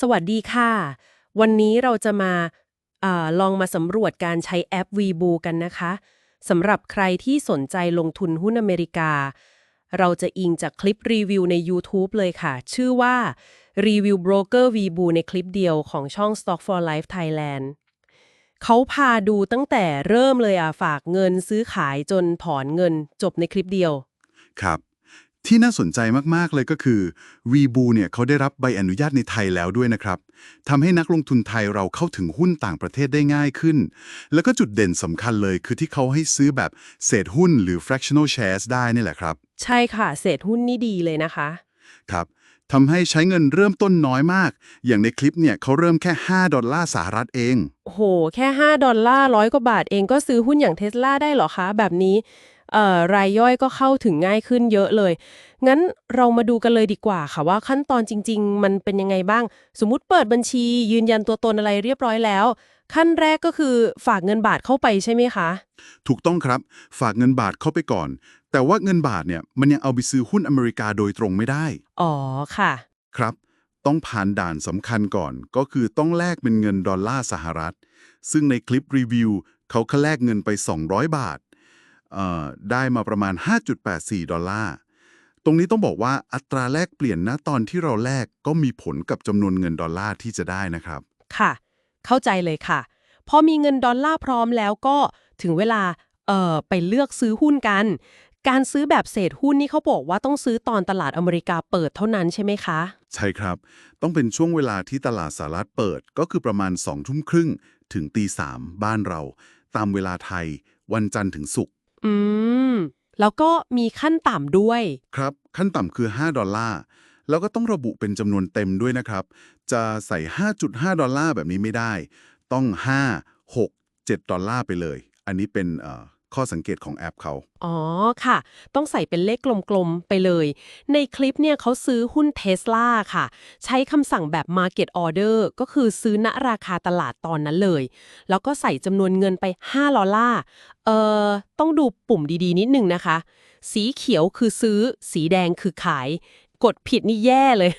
สวัสดีค่ะ วันนี้เราจะมาอาลองมาสำรวจการใช้แอป Webu กันนะคะสำหรับใครที่สนใจลงทุนหุ้นอเมริกา เราจะอิงจากคลิปรีวิวใน YouTube เลยค่ะ ชื่อว่ารีวิว Broker Webu ในคลิปเดียวของช่อง Stock for Life Thailand เขาพาดูตั้งแต่เริ่มเลยอะฝากเงินซื้อขายจนถอนเงินจบในคลิปเดียว ครับ ที่น่าสนใจมากๆเลยก็คือ Webu เนี่ยเขาได้รับใบอนุญาตในไทยแล้วด้วยนะครับทำให้นักลงทุนไทยเราเข้าถึงหุ้นต่างประเทศได้ง่ายขึ้น แล้วก็จุดเด่นสำคัญเลยคือที่เขาให้ซื้อแบบเศษหุ้นหรือ fractional shares ได้นี่แหละครับ ใช่ค่ะเศษหุ้นนี่ดีเลยนะคะ ครับทำให้ใช้เงินเริ่มต้นน้อยมาก อย่างในคลิปเนี่ยเขาเริ่มแค่ 5 ดอลลาร์สหรัฐเอง โอ้โห แค่ 5 ดอลลาร์ร้อยกว่าบาทเองก็ซื้อหุ้นอย่างเทสลาได้เหรอคะ แบบนี้เอ่อ รายย่อยก็เข้าถึงง่ายขึ้นเยอะเลย งั้นเรามาดูกันเลยดีกว่าค่ะว่าขั้นตอนจริง ๆ มันเป็นยังไงบ้าง สมมุติเปิดบัญชี ยืนยันตัวตนอะไรเรียบร้อยแล้ว ขั้นแรกก็คือฝากเงินบาทเข้าไปใช่ไหมคะ ถูกต้องครับ ฝากเงินบาทเข้าไปก่อน แต่ว่าเงินบาทเนี่ยมันยังเอาไปซื้อหุ้นอเมริกาโดยตรงไม่ได้ อ๋อค่ะ ครับ ต้องผ่านด่านสำคัญก่อน ก็คือต้องแลกเป็นเงินดอลลาร์สหรัฐ ซึ่งในคลิปรีวิวเขาแค่แลกเงินไป 200 บาทเอ่อ ได้มาประมาณ 5.84 ดอลลาร์ ตรงนี้ต้องบอกว่าอัตราแลกเปลี่ยนณตอนที่เราแลกก็มีผลกับจำนวนเงินดอลลาร์ที่จะได้นะครับ ค่ะ เข้าใจเลยค่ะ พอมีเงินดอลลาร์พร้อมแล้วก็ถึงเวลาเอ่อไปเลือกซื้อหุ้นกัน การซื้อแบบเศษหุ้นนี่เขาบอกว่าต้องซื้อตอนตลาดอเมริกาเปิดเท่านั้นใช่ไหมคะ ใช่ครับ ต้องเป็นช่วงเวลาที่ตลาดสหรัฐเปิดก็คือประมาณ2ทุ่มครึ่งถึงตีสามบ้านเรา ตามเวลาไทย วันจันทร์ถึงศุกร์ อืม แล้วก็มีขั้นต่ำด้วย ครับ ขั้นต่ำคือ 5 ดอลลาร์ แล้วก็ต้องระบุเป็นจำนวนเต็มด้วยนะครับ จะใส่ 5.5 ดอลลาร์แบบนี้ไม่ได้ ต้อง 5 6 7 ดอลลาร์ไปเลย อันนี้เป็นเอ่อ ข้อสังเกตของแอปเขา อ๋อค่ะ ต้องใส่เป็นเลขกลมๆ ไปเลย ในคลิปเนี่ยเขาซื้อหุ้นเทสลาค่ะ ใช้คำสั่งแบบ Market Order ก็คือซื้อณราคาตลาดตอนนั้นเลย แล้วก็ใส่จำนวนเงินไป 5 ดอลลาร์ เอ่อ ต้องดูปุ่มดีๆ นิดนึงนะคะ สีเขียวคือซื้อ สีแดงคือขาย กดผิดนี่แย่เลย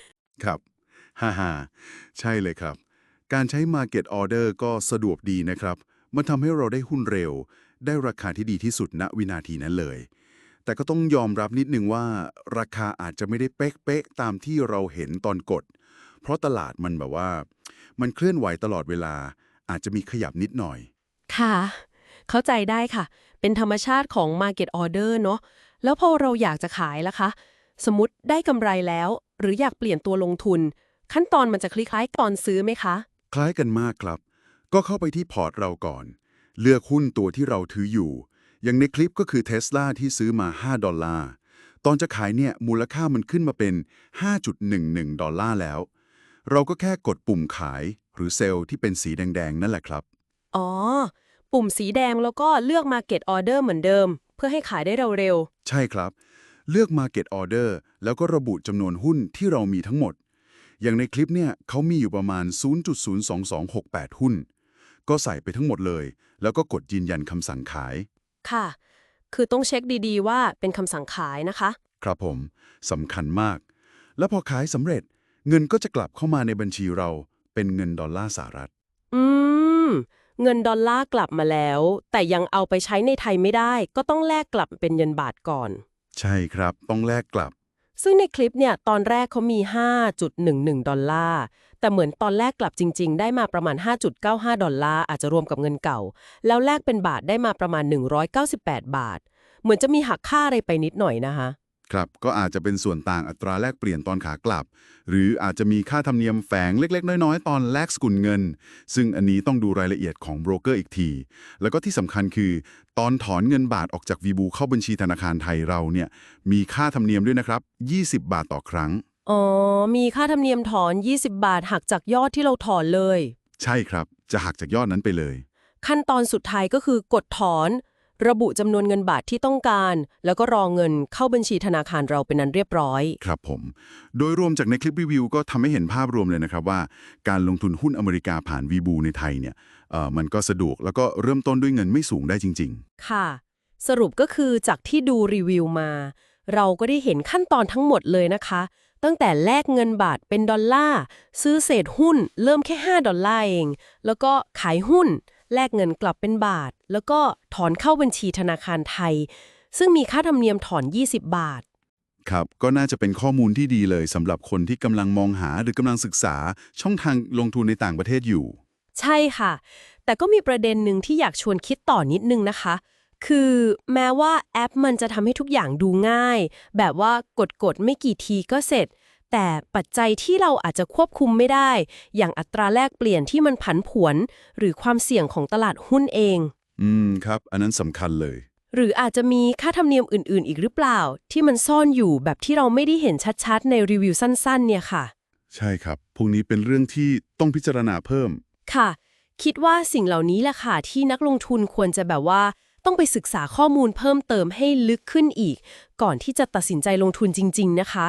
ครับฮ่าฮ่าใช่เลยครับ การใช้ Market Order ก็สะดวกดีนะครับ มันทำให้เราได้หุ้นเร็ว ได้ราคาที่ดีที่สุดณวินาทีนั้นเลย แต่ก็ต้องยอมรับนิดนึงว่า ราคาอาจจะไม่ได้เป๊ะๆตามที่เราเห็นตอนกด เพราะตลาดมันแบบว่า มันเคลื่อนไหวตลอดเวลา อาจจะมีขยับนิดหน่อย ค่ะ เข้าใจได้ค่ะ เป็นธรรมชาติของ Market Order เนอะแล้วพอเราอยากจะขายล่ะคะ สมมติได้กำไรแล้ว หรืออยากเปลี่ยนตัวลงทุน ขั้นตอนมันจะคล้ายๆตอนซื้อไหมคะ คล้ายกันมากครับ ก็เข้าไปที่พอร์ตเราก่อน เลือกหุ้นตัวที่เราถืออยู่ อย่างในคลิปก็คือเท sla ที่ซื้อมา 5 ดอลลาร์ ตอนจะขายเนี่ยมูลค่ามันขึ้นมาเป็น 5.11 ดอลลาร์แล้ว เราก็แค่กดปุ่มขาย หรือเซลล์ที่เป็นสีแดง ๆ นั่นแหละครับ อ๋อ ปุ่มสีแดงแล้วก็เลือก Market Order เหมือนเดิม เพื่อให้ขายได้เร็วใช่ครับ เลือก Market Order แล้วก็ระบุจำนวนหุ้นที่เรามีทั้งหมด อย่างในคลิปเนี่ยเขามีอยู่ประมาณ 0.02268 หุ้น ก็ใส่ไปทั้งหมดเลย แล้วก็กดยืนยันคำสั่งขายๆค่ะ คือต้องเช็คดีๆ ว่าเป็นคำสั่งขายนะคะ ครับผมสำคัญมาก แล้วพอขายสำเร็จ เงินก็จะกลับเข้ามาในบัญชีเรา เป็นเงินดอลลาร์สหรัฐ อืม เงินดอลลาร์กลับมาแล้ว แต่ยังเอาไปใช้ในไทยไม่ได้ ก็ต้องแลกกลับเป็นเงินบาทก่อน ใช่ครับ ต้องแลกกลับ ซึ่งในคลิปเนี่ยตอนแรกเขามี 5.11 ดอลลาร์ แต่เหมือนตอนแรกกลับจริง ๆ ได้มาประมาณ 5.95 ดอลลาร์อาจจะรวมกับเงินเก่า แล้วแลกเป็นบาทได้มาประมาณ 198 บาท เหมือนจะมีหักค่าอะไรไปนิดหน่อยนะคะครับก็อาจจะเป็นส่วนต่างอัตราแลกเปลี่ยนตอนขากลับ หรืออาจจะมีค่าธรรมเนียมแฝงเล็ก ๆ น้อยๆ ตอนแลกสกุลเงิน ซึ่งอันนี้ต้องดูรายละเอียดของโบรกเกอร์อีกที แล้วก็ที่สำคัญคือ ตอนถอนเงินบาทออกจากวีบูเข้าบัญชีธนาคารไทยเราเนี่ยมีค่าธรรมเนียมด้วยนะครับ 20 บาทต่อครั้ง อ๋อ มีค่าธรรมเนียมถอน 20 บาทหักจากยอดที่เราถอนเลย ใช่ครับ จะหักจากยอดนั้นไปเลย ขั้นตอนสุดท้ายก็คือกดถอน ระบุจำนวนเงินบาทที่ต้องการ แล้วก็รอเงินเข้าบัญชีธนาคารเราเป็นนั้นเรียบร้อย ครับผม โดยรวมจากในคลิปรีวิวก็ทำให้เห็นภาพรวมเลยนะครับว่า การลงทุนหุ้นอเมริกาผ่านวีบูในไทยเนี่ยเอ่อมันก็สะดวกแล้วก็เริ่มต้นด้วยเงินไม่สูงได้จริง ค่ะ สรุปก็คือจากที่ดูรีวิวมา เราก็ได้เห็นขั้นตอนทั้งหมดเลยนะคะ ตั้งแต่แลกเงินบาทเป็นดอลลาร์ซื้อเศษหุ้นเริ่มแค่ 5 ดอลลาร์เอง แล้วก็ขายหุ้น แลกเงินกลับเป็นบาท แล้วก็ถอนเข้าบัญชีธนาคารไทย ซึ่งมีค่าธรรมเนียมถอน 20 บาท ครับ ก็น่าจะเป็นข้อมูลที่ดีเลยสำหรับคนที่กำลังมองหาหรือกำลังศึกษาช่องทางลงทุนในต่างประเทศอยู่ ใช่ค่ะ แต่ก็มีประเด็นหนึ่งที่อยากชวนคิดต่อนิดนึงนะคะ คือแม้ว่าแอปมันจะทำให้ทุกอย่างดูง่าย แบบว่ากดกดๆไม่กี่ทีก็เสร็จ แต่ปัจจัยที่เราอาจจะควบคุมไม่ได้ อย่างอัตราแลกเปลี่ยนที่มันผันผวน หรือความเสี่ยงของตลาดหุ้นเอง อืมครับ อันนั้นสำคัญเลย หรืออาจจะมีค่าธรรมเนียมอื่น ๆ อีกหรือเปล่า ที่มันซ่อนอยู่แบบที่เราไม่ได้เห็นชัดๆ ในรีวิวสั้น ๆ เนี่ยค่ะ ใช่ครับ พวกนี้เป็นเรื่องที่ต้องพิจารณาเพิ่ม ค่ะ คิดว่าสิ่งเหล่านี้แหละค่ะที่นักลงทุนควรจะแบบว่า ต้องไปศึกษาข้อมูลเพิ่มเติมให้ลึกขึ้นอีก ก่อนที่จะตัดสินใจลงทุนจริง ๆ นะคะ